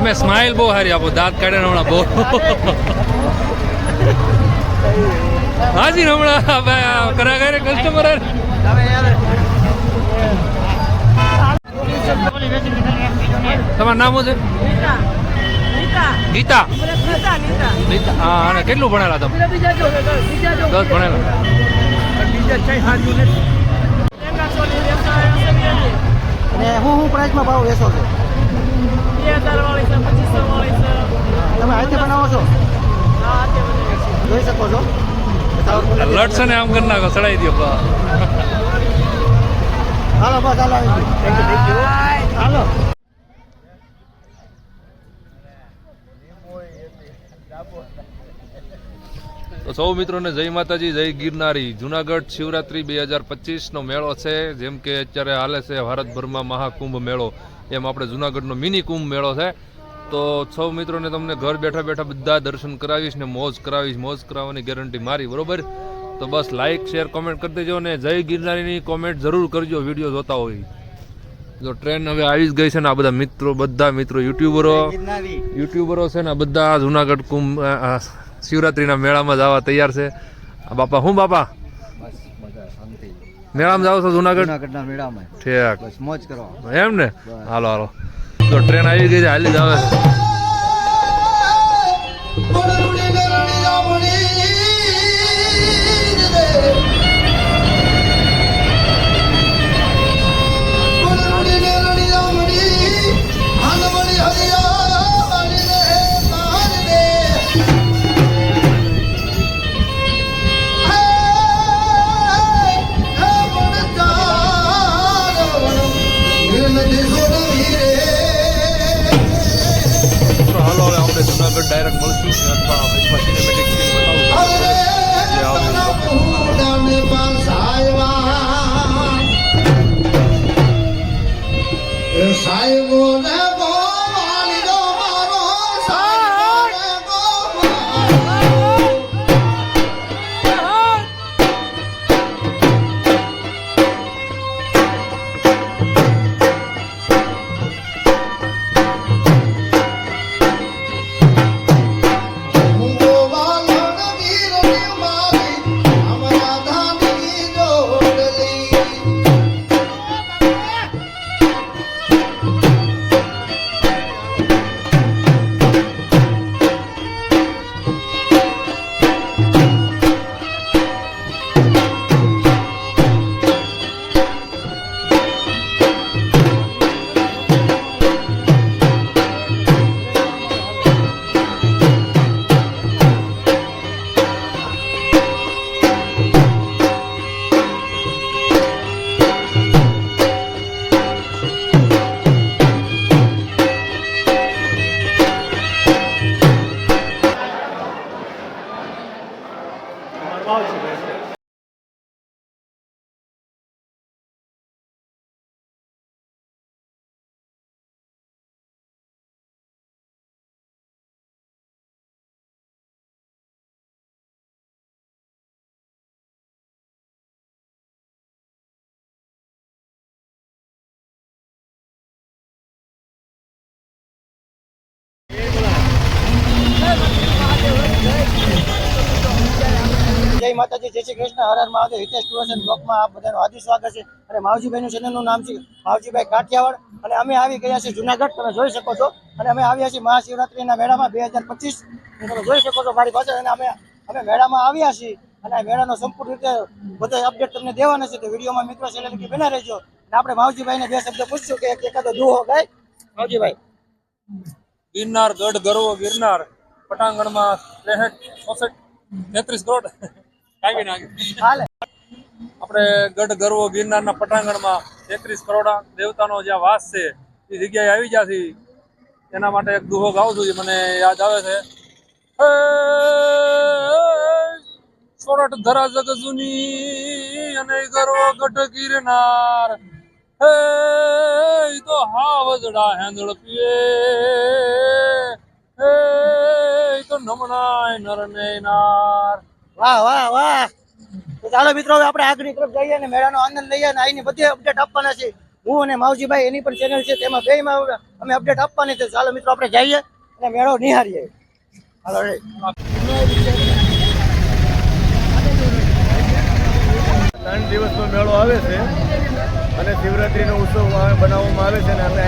તમે સ્માઇલ બહુ સારી આપો, દાંત કાઢે હમણાં બહુ. હાજી હમણાં ભાઈ આ કરે કસ્ટમર તમારું નામ છે? ગીતા. ગીતા. હા, અને કેટલું ભણેલા તમે? દસ ભણેલા. હું હું પ્રાઇસમાં ભાવ વેચો છો. બે હજાર વાળી છે પચીસો વાળી છે તમે હાથે બનાવો છો જોઈ શકો છો લડશે ને આમ કરી નાખો ચડાવી દો હાલો બસ હાલો. હાલો તો સૌ મિત્રોને જય માતાજી, જય ગિરનારી. જુનાગઢ શિવરાત્રી બે હજાર પચીસનો મેળો છે. જેમ કે અત્યારે હાલે છે ભારતભરમાં મહાકુંભ મેળો. એમ આપણે જુનાગઢનો મિની કુંભ મેળો છે. તો સૌ મિત્રોને તમને ઘર બેઠા બેઠા બધા દર્શન કરાવીશ ને મોજ કરાવીશ મોજ કરાવવાની ગેરંટી મારી બરોબર? તો બસ લાઈક શેર કોમેન્ટ કરી દેજો ને જય ગિરનારીની કોમેન્ટ જરૂર કરજો વીડિયો જોતા હોય. જો ટ્રેન હવે આવી જ ગઈ છે ને આ બધા મિત્રો બધા મિત્રો યુટ્યુબરો યુટ્યુબરો છે ને બધા જુનાગઢ કુંભ શિવરાત્રીના મેળામાં જવા તૈયાર છે. આ બાપા હું બાપા? મેળામાં જાવ છો જુનાગઢ? જુનાગઢના મેળામાં. ઠેક. બસ મોજ કરો. એમ ને? હાલો હાલો. તો ટ્રેન આવી ગઈ છે હાલી જ આવે માતાજી, જય શ્રી કૃષ્ણ. હર હર મહાદેવ. હિતેશ ટુરસન બ્લોકમાં આપ બધાનું હાર્દિક સ્વાગત છે. અને માવજીભાઈનું ચેનલનું નામ છે માવજીભાઈ કાઠિયાવાડ. અને અમે આવી ગયા છીએ જુનાગઢ. તમે જોઈ શકો છો. અને અમે આવ્યા છીએ મહાશિવરાત્રિના મેળામાં બે હજાર પચીસ. તમે જોઈ શકો છો મારી પાસે અને અમે અમે મેળામાં આવ્યા છીએ. અને આ મેળાનો સંપૂર્ણ રીતે બધા અપડેટ તમને દેવાના છે. તો વિડીયોમાં મિત્રો ચેનલ બના રહેજો. અને આપણે માવજીભાઈને બે શબ્દ પૂછશું કે એક એકાદો દુહો ગાય. માવજીભાઈ. ગિરનાર ગઢ ગરવો ગિરનાર. પટાંગણમાં ત્રેસઠ, ચોસઠ, તેત્રીસ કરોડ કાપી નાખી આપણે ગઢ ગરવો ગિરનારના પટાંગણમાં તેત્રીસ કરોડા દેવતાનો જ્યાં વાસ છે એ જગ્યાએ આવી જશે એના માટે એક દુહો ગાઉં છું મને યાદ આવે છે. સોરઠ ધરા જગ જૂની અને ગરવો ગઢ ગિરનાર. હે તો હાવજડા હેંદળ પીએ. હે તો નમણાય નર નાર વાહ વાહ વાહ. ચાલો મિત્રો, હવે આપણે આગળની તરફ જઈએ અને મેળાનો આનંદ લઈએ અને અહીંની બધી અપડેટ આપવાના છે. હું અને માવજીભાઈ, એની પણ ચેનલ છે, તેમાં બે અમે અપડેટ આપવાની છે. ચાલો મિત્રો, આપણે જઈએ અને મેળો નિહારીએ હાલો દિવસ દિવસનો મેળો આવે છે અને શિવરાત્રીનો ઉત્સવ બનાવવામાં આવે છે અને અમે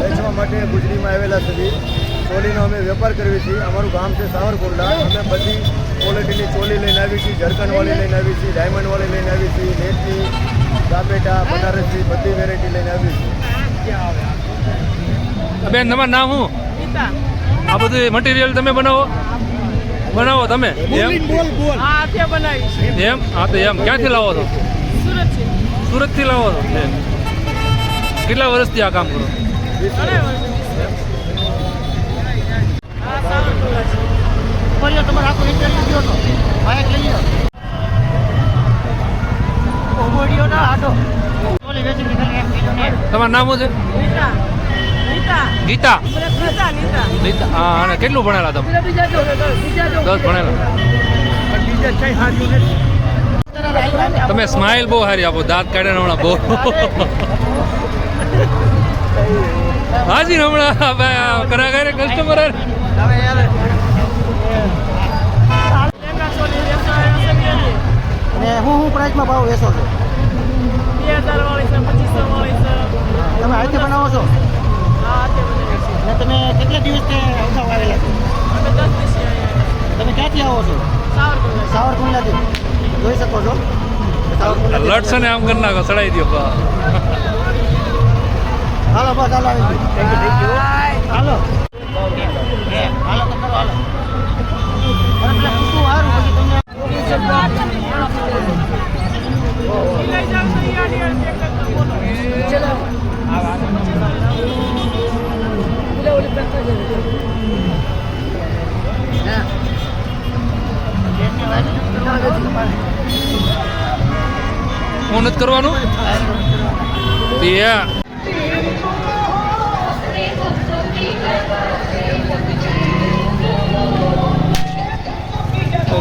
વેચવા માટે ગુજરીમાં આવેલા છે ચોલીનો અમે વેપાર કરીએ છીએ. અમારું ગામ છે સાવરકુંડલા. અમે બધી ક્વોલિટીની ચોલી લઈને આવી છીએ ઝરખંડવાળી લઈને આવી છીએ ડાયમંડવાળી લઈને આવી છીએ નેટની ગાપેટા બનારસી બધી વેરાયટી લઈને આવી છીએ. બેન તમારું નામ શું? આ બધું મટીરિયલ તમે બનાવો? બનાવો તમે? એમ? હા તે બનાવી છે. એમ? હા તો એમ. ક્યાંથી લાવો છો? સુરત છે સુરતથી લાવો છો? કેટલા વર્ષથી આ કામ કરો ઘણા વર્ષ હા સારું બોલે છે બોલ્યો તમારે આખો ઇન્ટરવ્યુ ગયો તો ભાઈ લઈ લો ના આટો બોલી વેચી નીકળી એમ કીધું ને તમારું નામ શું છે? ગીતા. ગીતા. હા અને કેટલું ભણેલા તમે? દસ ભણેલા. તમે સ્માઇલ બહુ સારી આપો દાંત કાઢે હમણાં બહુ. હાજી હમણાં કરાગારે કસ્ટમર અને હું હું પ્રાઇસમાં ભાવ વેચો છો? બે હજાર વાળી છે પચીસો વાળી છે તમે હાથે બનાવો છો? અને તમે કેટલા દિવસથી અગાઉ આવેલા છો? દસ દિવસે તમે ક્યાંથી આવો છો? સાવરકુંડલા સાવરકુંડલાથી. જોઈ શકો છો. લડશો ને આમ કરી નાખો ચડાવી દો હાલો બસ હાલો. હાલો હે, હાલો તો કરો હાલો અને પેલા કૂકુ હારું પછી તમને હું નથી કરવાનું? તે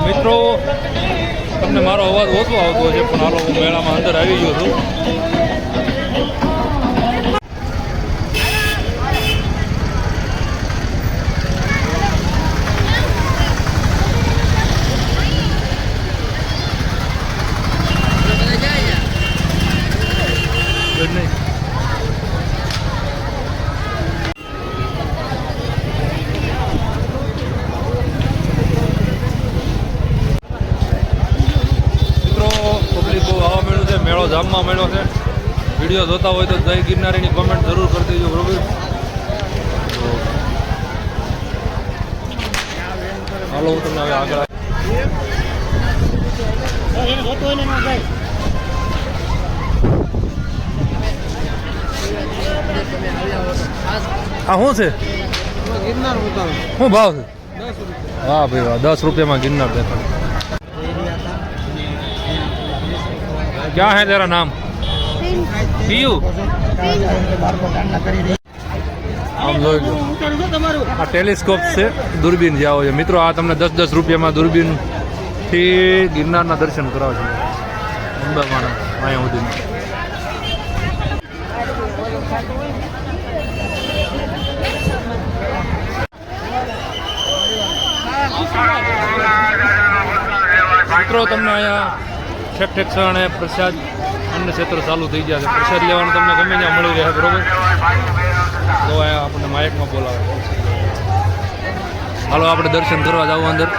મિત્રો તમને મારો અવાજ ઓછો આવતો છે પણ હાલો હું મેળામાં અંદર આવી ગયો છું Good night. મિત્રો પબ્લિક બહુ આવવા મળ્યું છે મેળો જામમાં મળ્યો છે વીડિયો જોતા હોય તો જય ગિરનારીની કોમેન્ટ જરૂર કરી દેજો, બરોબર? હાલો, હું તમને હવે આગળ આ શું છે? શું ભાવ ભાઈ વાહ, દસ રૂપિયામાં ગિરનાર ક્યાં હે તેરા નામ? પીયુ આમ જોઈ આ ટેલિસ્કોપ છે, દૂરબીન જે આવો છે. મિત્રો, આ તમને દસ દસ રૂપિયામાં દૂરબીનથી ગિરનારના દર્શન કરાવો છે મુંબઈમાં અહીંયા સુધી મિત્રો, તમને અહીંયા ઠેક ઠેક પ્રસાદ અન્ય ક્ષેત્ર ચાલુ થઈ ગયા છે. લેવાનું તમને ગમે ત્યાં મળી રહે, બરોબર? તો આપણને માયકમાં બોલાવે. હાલો, આપણે દર્શન કરવા જાવ અંદર.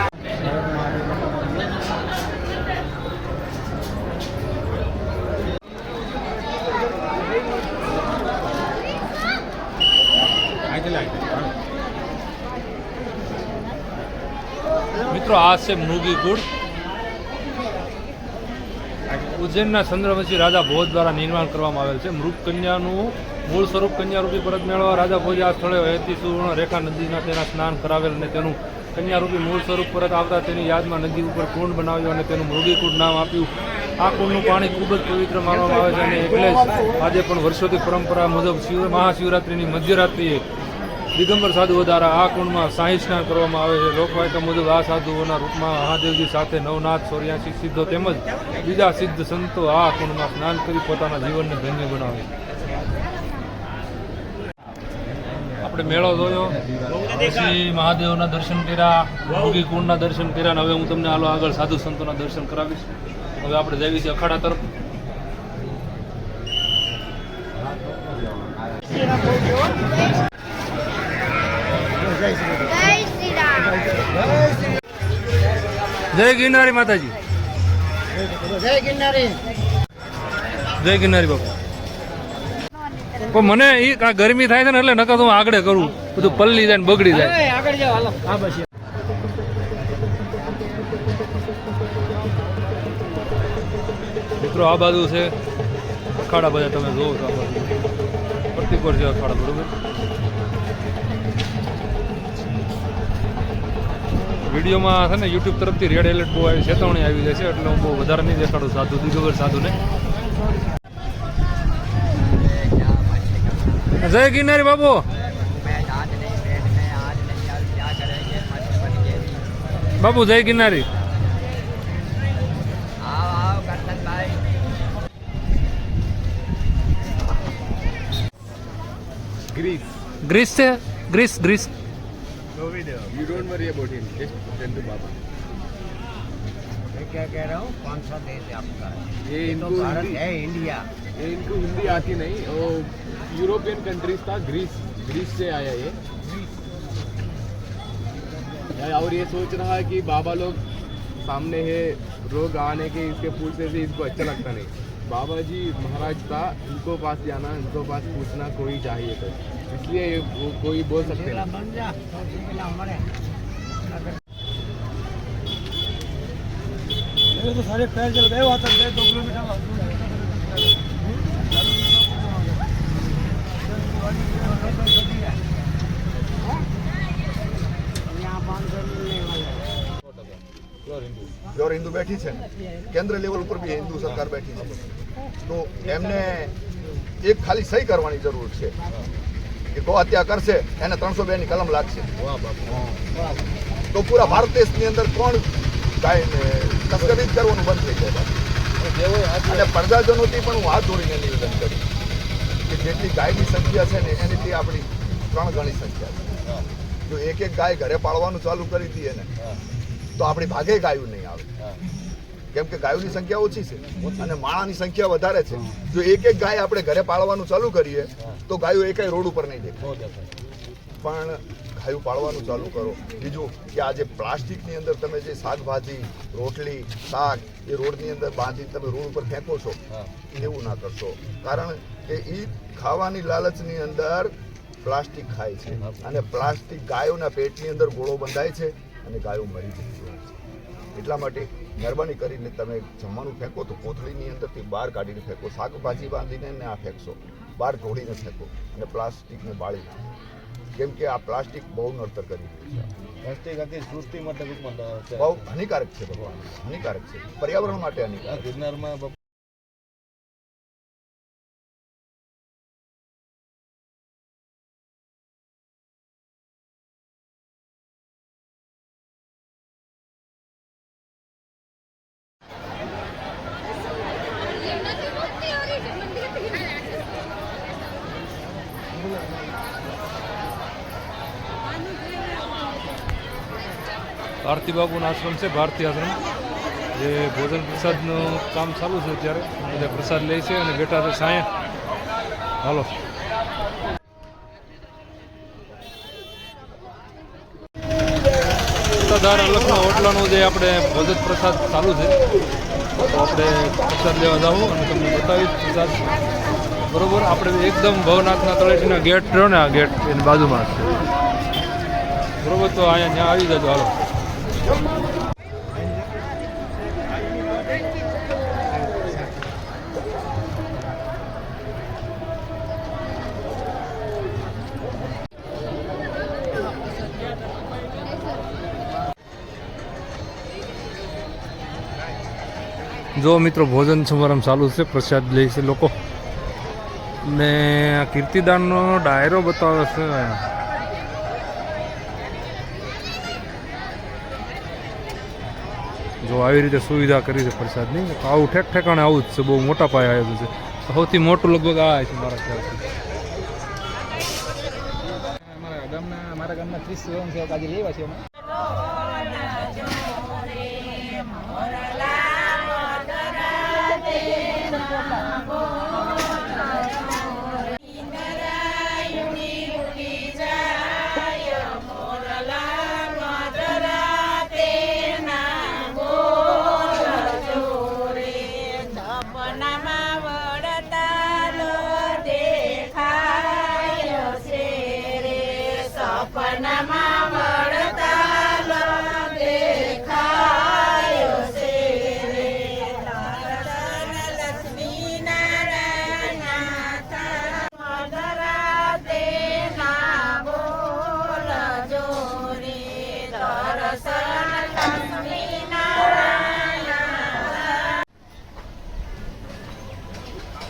મિત્રો, આ છે મૃગી કુળ. ઉજ્જૈનના ચંદ્રવંશી રાજા ભોજ દ્વારા નિર્માણ કરવામાં આવેલ છે. મૃગ કન્યાનું મૂળ સ્વરૂપ કન્યારૂપી પરત મેળવવા રાજા ભોજે આ સ્થળે વહેતી સુવર્ણ રેખા નદીના તેના સ્નાન કરાવેલ અને તેનું કન્યારૂપી મૂળ સ્વરૂપ પરત આવતા તેની યાદમાં નદી ઉપર કુંડ બનાવ્યો અને તેનું મૃગીકુંડ નામ આપ્યું. આ કુંડનું પાણી ખૂબ જ પવિત્ર માનવામાં આવે છે અને એટલે જ આજે પણ વર્ષોથી પરંપરા મુજબ શિવ મહાશિવરાત્રિની મધ્યરાત્રિએ દિગંબર સાધુઓ દ્વારા આ કુંડમાં સાંઈ સ્નાન કરવામાં આવે છે. લોકવાયકા મુજબ આ સાધુઓના રૂપમાં મહાદેવજી સાથે નવનાથ, સોર્યાસી, સિદ્ધો તેમજ બીજા સિદ્ધ સંતો આ કુંડમાં સ્નાન કરી પોતાના જીવનને ધન્ય બનાવે. આપણે મેળો જોયો. પછી મહાદેવના દર્શન કર્યા, ભોગી કુંડના દર્શન કર્યા અને હવે હું તમને આલો આગળ સાધુ સંતોના દર્શન કરાવીશ. હવે આપણે જઈએ છીએ અખાડા તરફ. જય ગિરનારી માતાજી. જય ગિરનારી. જય ગિરનારી બાપુ. પણ મને એ આ ગરમી થાય છે ને એટલે નકર તો હું આગળ કરું. બધું પલ્લી જાય ને બગડી જાય. આગળ જાવ હાલો. હા બસ. મિત્રો આ બાજુ છે. અખાડા બધા તમે જોવો છો આ બાજુ. પ્રતિકોર છે અખાડા બરોબર? વિડીયોમાં છે ને યુટ્યુબ તરફથી રેડ એલર્ટ બહુ આવી, ચેતવણી આવી જાય છે, એટલે હું બહુ વધારે નહીં દેખાડું સાધુ દિગવર સાધુને. જય ગિરનારી બાબુ બાબુ જય ગિરનારી. ગ્રીસ છે? Greece Greece. क्या कह रहा हूँ? कौन सा देश है आपका? ये तो इनको भारत हिंदी- है इंडिया। ये इनको हिंदी आती नहीं। वो यूरोपियन कंट्रीज़ था ग्रीस ग्रीस से आया ये। और ये सोच रहा है कि बाबा लोग सामने है रोग आने के इसके पूछने से इसको अच्छा लगता नहीं। बाबा जी महाराज था इनको पास जाना इनको पास पूछना कोई चाहिए तो। इसलिए वो कोई बोल सकते मेरे तो सारे पैर जल गए वहाँ तक दो किलोमीटर પ્યોર હિન્દુ બેઠી છે કેન્દ્ર લેવલ ઉપર બી હિન્દુ સરકાર બેઠી છે. તો એમને એક ખાલી સહી કરવાની જરૂર છે. કે ગૌ હત્યા કરશે, એને ત્રણસો બે ની કલમ લાગશે. તો પૂરા ભારત દેશની અંદર કોણ તસ્કરી જ કરવાનું બંધ થઈ જાય અને પ્રજાજનોથી પણ હું હાથ જોડીને નિવેદન કરું કે જેટલી ગાયની સંખ્યા છે ને એનીથી આપણી ત્રણ ગણી સંખ્યા છે. જો એક એક ગાય ઘરે પાળવાનું ચાલુ કરી દઈએ ને તો આપણી ભાગે ગાયું નહીં આવે. કેમ કે ગાયોની સંખ્યા ઓછી છે અને માણાની સંખ્યા વધારે છે. જો એક એક ગાય આપણે ઘરે પાળવાનું ચાલુ કરીએ, તો ગાયો એકાઈ રોડ ઉપર નહીં દેખાય. પણ ગાયું પાળવાનું ચાલુ કરો. બીજું કે આજે પ્લાસ્ટિકની અંદર તમે જે શાકભાજી, રોટલી, શાક એ રોડની અંદર બાંધી તમે રોડ ઉપર ફેંકો છો, એવું ના કરશો. કારણ કે એ ખાવાની લાલચની અંદર પ્લાસ્ટિક ખાય છે. અને પ્લાસ્ટિક ગાયોના પેટની અંદર ગોળો બંધાય છે. અને ગાયો મરી જતી હોય છે. એટલા માટે મહેરબાની કરીને તમે જમવાનું ફેંકો તો કોથળીની અંદરથી બહાર કાઢીને ફેંકો. શાકભાજી બાંધીને ના ફેંકશો. બહાર ઢોળીને ફેંકો અને પ્લાસ્ટિકને બાળી નાખો. કેમ કે આ પ્લાસ્ટિક બહુ નડતર કરી રહ્યું છે. સૃષ્ટિ માટે બહુ હાનિકારક છે ભગવાન. હાનિકારક છે. પર્યાવરણ માટે હાનિકારક ગિરનારમાં ભારતી બાપુનો આશ્રમ છે, ભારતી આશ્રમ. જે ભોજન પ્રસાદનું કામ ચાલુ છે અત્યારે. બધા પ્રસાદ લે છે અને બેઠા છે સાયા હાલો. સત્તાધાર હોટલાનું જે આપણે ભોજન પ્રસાદ ચાલુ છે, તો આપણે પ્રસાદ લેવા જાવું અને તમને બતાવીશ પ્રસાદ. બરોબર? આપણે એકદમ ભવનાથના તળેટીના ગેટ રહ્યો ને, આ ગેટ એની બાજુમાં છે. બરોબર? તો અહીંયા ત્યાં આવી જજો, હાલો. જો મિત્રો ભોજન સમારંભ ચાલુ છે, પ્રસાદ લે છે લોકો. ને આ કીર્તિદાનનો ડાયરો બતાવે છે. જો આવી રીતે સુવિધા કરી છે પ્રસાદની આવું ઠેક ઠેકાણે આવું જ છે, બહુ મોટા પાયે આવેલું છે. સૌથી મોટું લગભગ આ છે મારા ખ્યાલથી. અમારા મારા ગામના ત્રીસ સ્વયંસેવક આજે લેવા છે અમે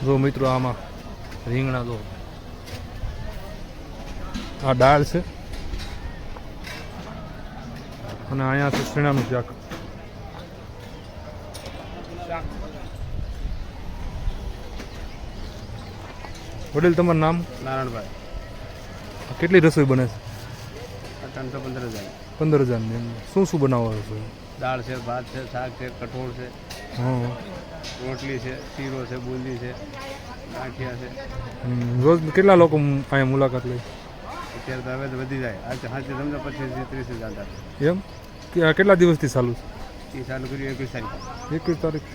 જો મિત્રો આમાં રીંગણા જો. આ દાળ છે. અને અહીંયા છે શીણાનું શાક. વડીલ તમારું નામ? નારાયણભાઈ. કેટલી રસોઈ બને છે? પંદર હજાર પંદર હજારની. શું શું બનાવો છો? દાળ છે ભાત છે શાક છે કઠોળ છે હા રોટલી છે શીરો છે બુંદી છે ગાંઠિયા છે. રોજ કેટલા લોકો અહીંયા મુલાકાત લે? અત્યારે તો હવે તો વધી જાય. આજે સાંજે તમને પચીસ ત્રીસ હજાર એમ? કેટલા દિવસથી ચાલુ છે? એ ચાલુ કર્યું એકવીસ તારીખ. એકવીસ તારીખ.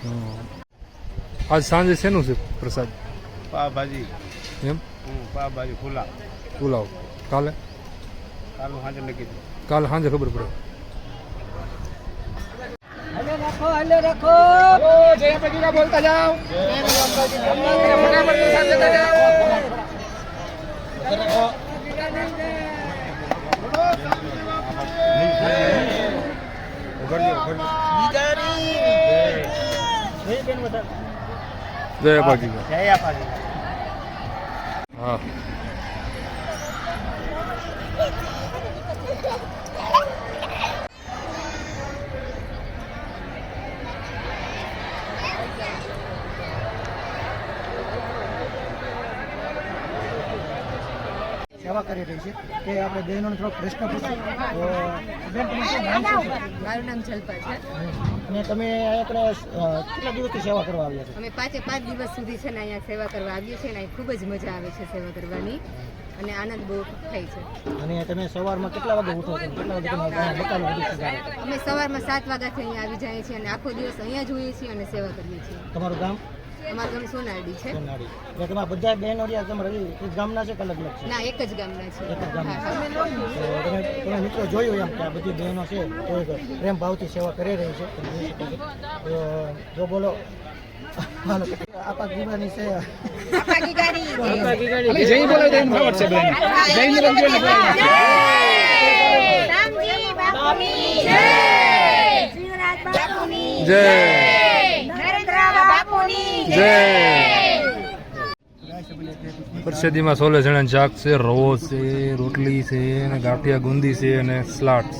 આજ સાંજે શેનું છે પ્રસાદ? પાવભાજી. એમ? પાવભાજી પુલાવ. પુલાવ. કાલે? કાલ સાંજે નક્કી કાલે સાંજે ખબર પડે. જય પગીરા બોલતા જાઓ જય બાકી જય આપાજી હા. સેવા કરી રહી છે કે આપણે બહેનોને થોડો પ્રશ્ન તો મારું નામ જલ્પા છે. અને તમે આપણે કેટલા દિવસથી સેવા કરવા આવ્યા છો? અમે પાંચે પાંચ દિવસ સુધી છે ને અહીંયા સેવા કરવા આવીએ છીએ ને અહીં ખૂબ જ મજા આવે છે સેવા કરવાની. અને આનંદ બહુ થાય છે. અને તમે સવારમાં કેટલા વાગે ઉઠો છો? કેટલા વાગે તમે? અમે સવારમાં સાત વાગ્યાથી અહીંયા આવી જઈએ છીએ અને આખો દિવસ અહીંયા જોઈએ છીએ અને સેવા કરીએ છીએ. તમારું ગામ? અમારું ગામ સોનારડી છે. સોનાડી. એટલે તમારા બધા બહેનો રહ્યા તમારા એક જ ગામના છે કે અલગ અલગ છે? ના એક જ ગામના છે. એક જ ગામના હા, હા. તો તમે તમે મિત્રો જોયું એમ કે આ બધી બહેનો છે તો પ્રેમ ભાવથી સેવા કરી રહી છે. તમે જોઈ શકો છો. જો બોલો. આપા જીવાની છે. જય બોલાવી દઈને ખબર છે બેન. જય નિરંજન રામજી બાપુની. જય. શિવરાજ બાપુની. જય. નરેન્દ્ર બાપુની સોલે જણા શાક છે, રવો છે, રોટલી છે, અને ગાંઠિયા ગુંદી છે, અને સ્લાટ